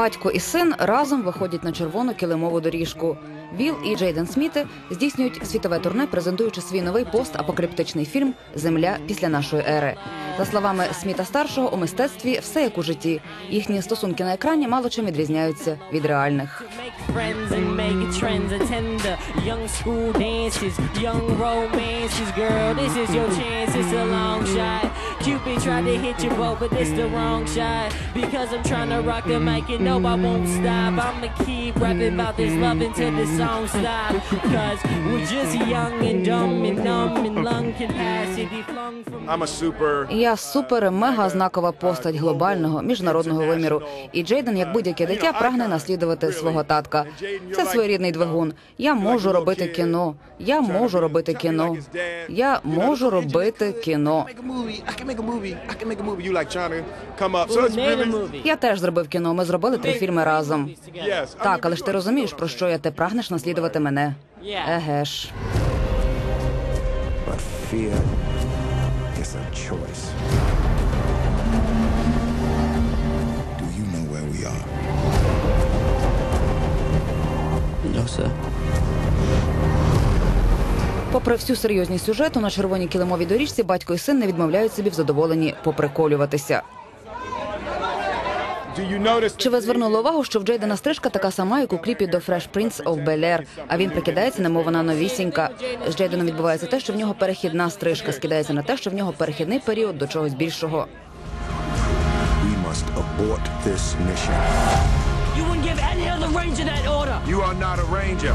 Батько і син разом виходять на червону килимову доріжку. Віл і Джейден Сміти здійснюють світове турне, презентуючи свій новий постапокаліптичний фільм Земля після нашої ери. За словами Сміта старшого, у мистецтві все як у житті. Їхні стосунки на екрані мало чим відрізняються від реальних. Cupid tried to hit you, both, but it's the wrong shot. Because I'm trying to rock the mic and no, I won't stop. I'ma keep rapping about this love until the song stop. Cause we're just young and dumb and numb and lung capacity flung Я супер мега знакова постать глобального міжнародного виміру. І Джейден, як будь-яке дитя, прагне наслідувати свого татка. Це своєрідний двигун. Я можу робити кіно. Я можу робити кіно. Я можу робити кіно. Я теж зробив кіно. Ми зробили три фільми разом. Так, але ж ти розумієш, про що я ти прагнеш наслідувати мене. Yeah. Еге ж. But fear a choice. Do you know where we are? No, sir. Попри всю серйозність сюжету, на червоній килимовій доріжці батько і син не відмовляють собі в задоволенні поприколюватися. Чи ви звернули увагу, що в Джейдена стрижка така сама, як у кліпі до Fresh Prince of Bel-Air, а він прикидається, немов вона новісінька. З Джейденом відбувається те, що в нього перехідна стрижка скидається на те, що в нього перехідний період до чогось більшого. We must abort this mission. You wouldn't give any other ranger that order. You are not a ranger.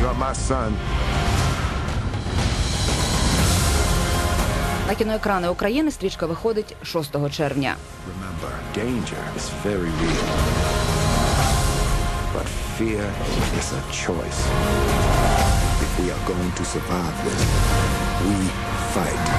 You are my son. На кіноекрани України стрічка виходить 6 червня. Choice. If we are going to survive this, we fight.